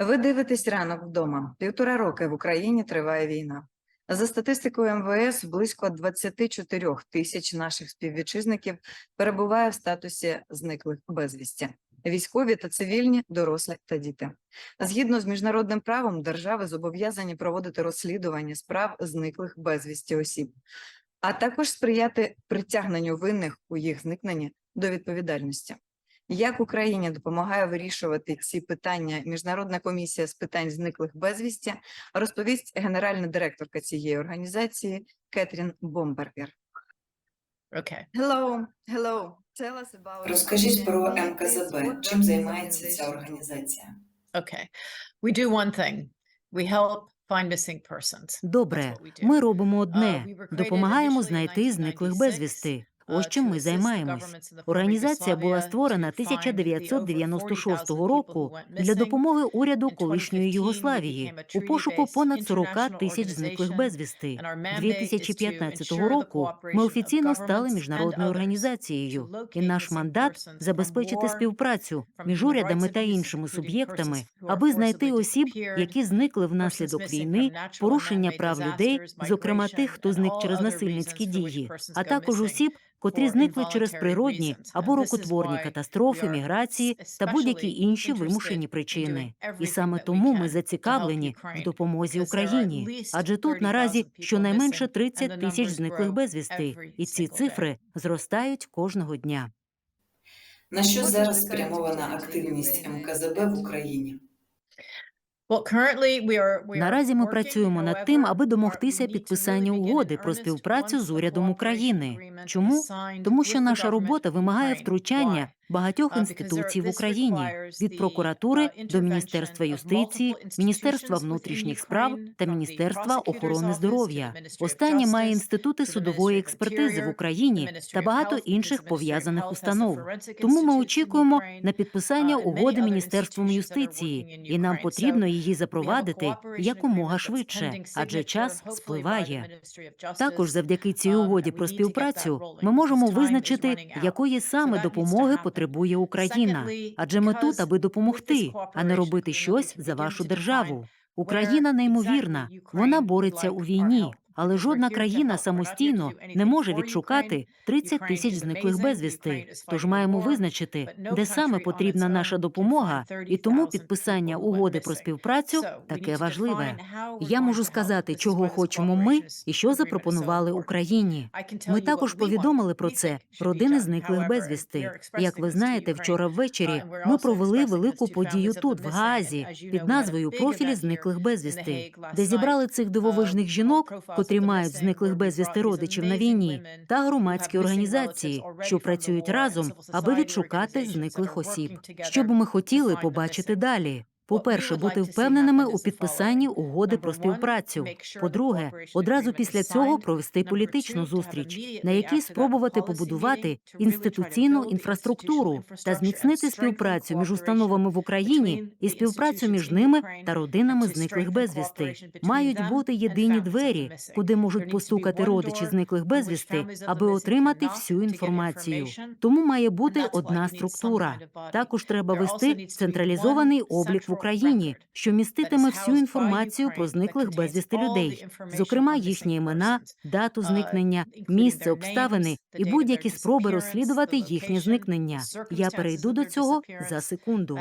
Ви дивитесь ранок вдома. Півтора роки в Україні триває війна. За статистикою МВС, близько 24 тисяч наших співвітчизників перебуває в статусі зниклих безвісті. Військові та цивільні, дорослі та діти. Згідно з міжнародним правом, держави зобов'язані проводити розслідування справ зниклих безвісті осіб, а також сприяти притягненню винних у їх зникненні до відповідальності. Як Україні допомагає вирішувати ці питання Міжнародна комісія з питань зниклих безвісті, розповість генеральна директорка цієї організації Кетрін Бомбергер. Okay. Hello, hello. Tell us about Розкажіть про МКЗБ. Чим займається ця організація? Okay. We do one thing. We help find missing persons. Добре, ми робимо Uh, одне created допомагаємо знайти зниклих безвісти. Ось uh, чим ми займаємось. Організація була створена to find the over 1996 40,000 року для допомоги уряду колишньої 2015 we Югославії у пошуку понад 40 international тисяч зниклих безвісти. and our mandate is to 2015 ensure the року ми офіційно стали міжнародною організацією, і наш мандат забезпечити співпрацю між урядами та іншими суб'єктами, аби знайти осіб, які зникли внаслідок війни, порушення прав людей, зокрема тих, хто зник через насильницькі дії, а також осіб, котрі зникли через природні або рукотворні катастрофи, міграції та будь-які інші вимушені причини. І саме тому ми зацікавлені в допомозі Україні, адже тут наразі щонайменше missing, 30 тисяч зниклих безвісти, і ці цифри зростають кожного дня. На що зараз спрямована активність МКЗБ в Україні? Well, currently we are, we are Наразі ми працюємо над тим, аби домогтися підписання угоди про співпрацю з урядом України. Чому? Тому що наша робота вимагає втручання? Багатьох Uh, інституцій в Україні від прокуратури uh, до Міністерства юстиції, Міністерства внутрішніх справ та Міністерства охорони здоров'я. Останнє має інститути судової експертизи в Україні та багато інших пов'язаних установ. Тому ми очікуємо на підписання uh, угоди Міністерством юстиції, і нам потрібно її запровадити якомога швидше, адже час спливає. Також завдяки цій Um, угоді про співпрацю ми можемо визначити, якої саме допомоги happen. Потребує Україна. Адже ми тут, аби допомогти, а не робити щось за вашу державу. Україна неймовірна, вона бореться у війні. Але жодна країна самостійно не може відшукати Ukraine. 30 Ukraine тисяч зниклих безвісти. Тож маємо визначити, де саме потрібна наша допомога, і тому 30,000 підписання угоди про співпрацю таке важливе. Я можу сказати, чого хочемо ми і що запропонували. Україні. Ми також повідомили про це родини зниклих безвісти. Як ви знаєте, вчора Uh, ввечері ми провели велику подію тут, в Гаазі, під назвою Профілі зниклих безвісти, де зібрали цих uh, дивовижних жінок, котрі мають зниклих безвісти родичів на війні, та громадські організації, що працюють разом, аби відшукати зниклих осіб. Що б ми хотіли побачити далі? По-перше, бути впевненими у підписанні угоди про співпрацю. По-друге, одразу після цього провести політичну зустріч, на якій спробувати побудувати інституційну інфраструктуру та зміцнити співпрацю між установами в Україні і співпрацю між ними та родинами зниклих безвісти. Мають бути єдині двері, куди можуть постукати родичі зниклих безвісти, аби отримати всю інформацію. Тому має бути одна структура. Також треба вести централізований облік в central Україні, що міститиме всю інформацію про зниклих безвісти людей, зокрема їхні імена, дату uh, зникнення, місце обставини і будь-які спроби розслідувати їхнє зникнення. Я перейду до цього за секунду.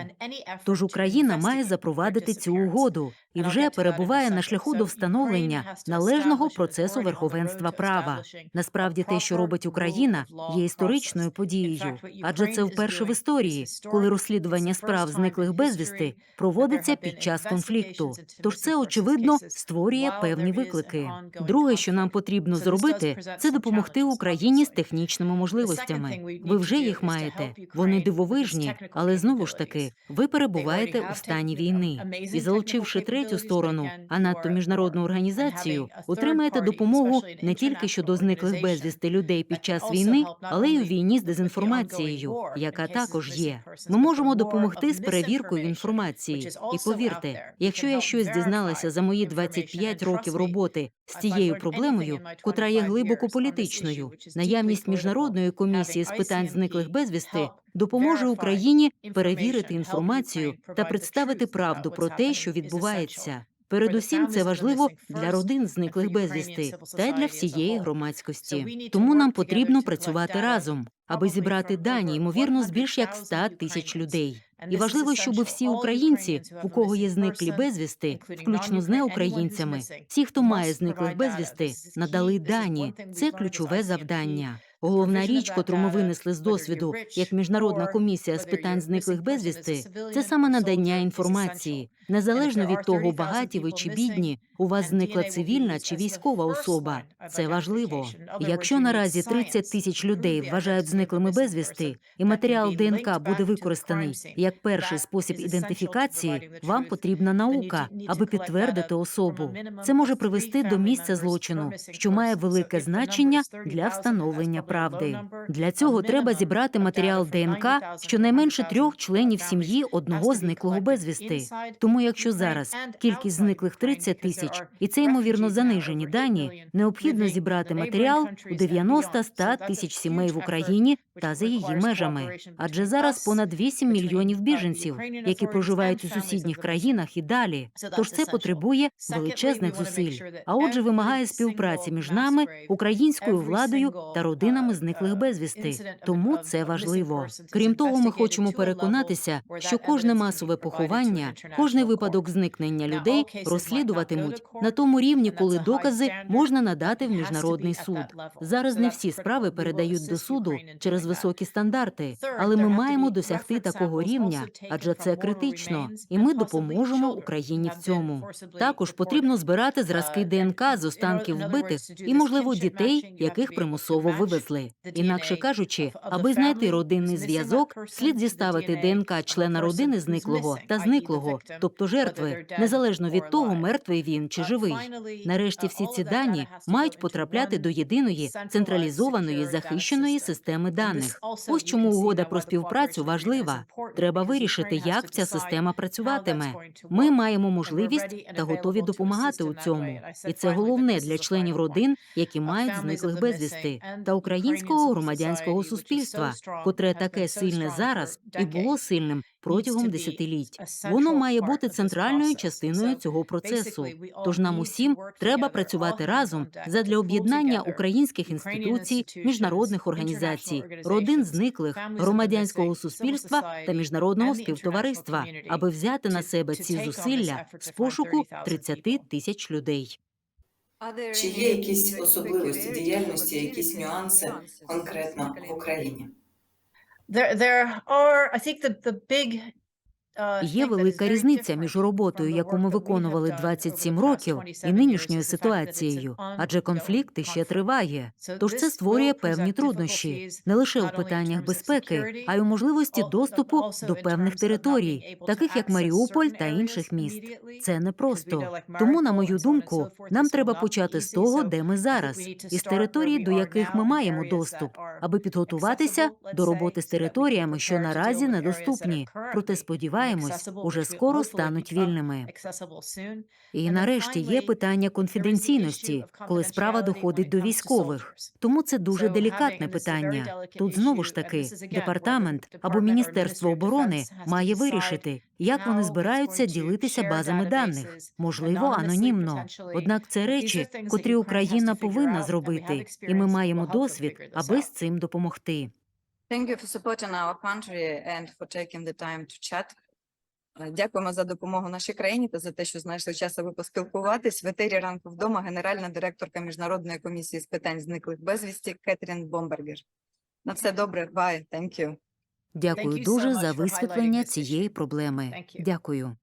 Тож Україна має запровадити цю угоду і вже перебуває на шляху до встановлення належного процесу верховенства права. Насправді, те, що робить Україна, є історичною подією, адже це вперше в історії, коли розслідування справ зниклих безвісти history проводиться під час конфлікту. Тож це очевидно створює певні виклики. Друге, що нам потрібно зробити, це допомогти Україні з технічними можливостями. Ви вже їх маєте. Вони дивовижні, але знову ж таки, ви перебуваєте у стані війни. І залучивши третю сторону, а надто міжнародну організацію, отримаєте допомогу не тільки щодо зниклих безвісти людей під час війни, але й у війні з дезінформацією, яка також є. Ми можемо допомогти з перевіркою інформації. Інформації. І повірте, якщо я щось дізналася за мої 25 років роботи з цією проблемою, котра є глибоко політичною, наявність міжнародної комісії з питань зниклих безвісти допоможе Україні перевірити інформацію та представити правду про те, що відбувається. Передусім, це важливо для родин зниклих безвісти та й для всієї громадськості. Тому нам потрібно працювати разом, аби зібрати дані, ймовірно, з більш як 100 тисяч людей. І важливо, щоб всі українці, у кого є зниклі безвісти, включно з неукраїнцями, всі, хто має зниклих безвісти, надали дані. Це ключове завдання. Головна річ, котру ми винесли з досвіду, як міжнародна комісія з питань зниклих безвісти, це саме надання інформації. Незалежно від того, багаті ви чи бідні, у вас зникла цивільна чи військова особа. Це важливо. Якщо наразі 30 тисяч людей вважають зниклими безвісти, і матеріал ДНК буде використаний як перший спосіб ідентифікації, вам потрібна наука, аби підтвердити особу. Це може привести до місця злочину, що має велике значення для встановлення правди. Для цього треба зібрати матеріал ДНК щонайменше трьох членів сім'ї одного зниклого безвісти. Тому, якщо зараз кількість зниклих 30 тисяч, і це ймовірно занижені дані, необхідно зібрати матеріал у 90-100 тисяч сімей в Україні та за її межами. Адже зараз понад 8 мільйонів біженців, які проживають у сусідніх країнах і далі. Тож це потребує величезних зусиль. А отже, вимагає співпраці між нами, українською владою та родинами зниклих безвісти. Тому це важливо. Крім того, ми хочемо переконатися, що кожне масове поховання, кожний випадок зникнення людей розслідуватимуть на тому рівні, коли докази можна надати в міжнародний суд. Зараз не всі справи передають до суду через високі стандарти, але ми маємо досягти такого рівня, адже це критично, і ми допоможемо Україні в цьому. Також потрібно збирати зразки ДНК з останків вбитих і, можливо, дітей, яких примусово вивезли. Інакше кажучи, аби знайти родинний зв'язок, слід зіставити ДНК члена родини зниклого та зниклого, тобто жертви, незалежно від того, мертвий він чи живий. Нарешті всі ці дані мають потрапляти до єдиної централізованої захищеної системи даних. Ось чому угода про співпрацю важлива. Треба вирішити, як ця система працюватиме. Ми маємо можливість та готові допомагати у цьому. І це головне для членів родин, які мають зниклих безвісти, та українського громадянського суспільства, котре таке сильне зараз і було сильним протягом десятиліть. Воно має бути центральною частиною цього процесу. Тож нам усім треба працювати разом задля об'єднання українських інституцій, міжнародних організацій, родин зниклих, громадянського суспільства та міжнародного співтовариства, аби взяти на себе ці зусилля з пошуку 30 тисяч людей. Чи є якісь особливості діяльності, якісь нюанси конкретно в Україні? There, there are, I think the, the big, Є велика різниця між роботою, яку ми виконували 27 років, і нинішньою ситуацією, адже конфлікт ще триває. Тож це створює певні труднощі не лише у питаннях безпеки, а й у можливості доступу до певних територій, таких як Маріуполь та інших міст. Це непросто. Тому, на мою думку, нам треба почати з того, де ми зараз, із територій, до яких ми маємо доступ, аби підготуватися до роботи з територіями, що наразі недоступні. Проте сподіваємось, уже скоро стануть вільними. І нарешті є питання конфіденційності, коли справа доходить до військових. Тому це дуже делікатне питання. Тут знову ж таки департамент або міністерство оборони має вирішити, як вони збираються ділитися базами даних, можливо, анонімно. Однак це речі, котрі Україна повинна зробити, і ми маємо досвід, аби з цим допомогти. Thank you for supporting our country and for taking the time to chat. Е, Дякуємо за допомогу нашій країні та за те, що знайшли час, аби поспілкуватись. В етері ранку вдома генеральна директорка Міжнародної комісії з питань зниклих безвісті Кетрін Бомбергер. На все добре. Bye. Thank you. Дякую you дуже за висвітлення цієї проблеми. Дякую.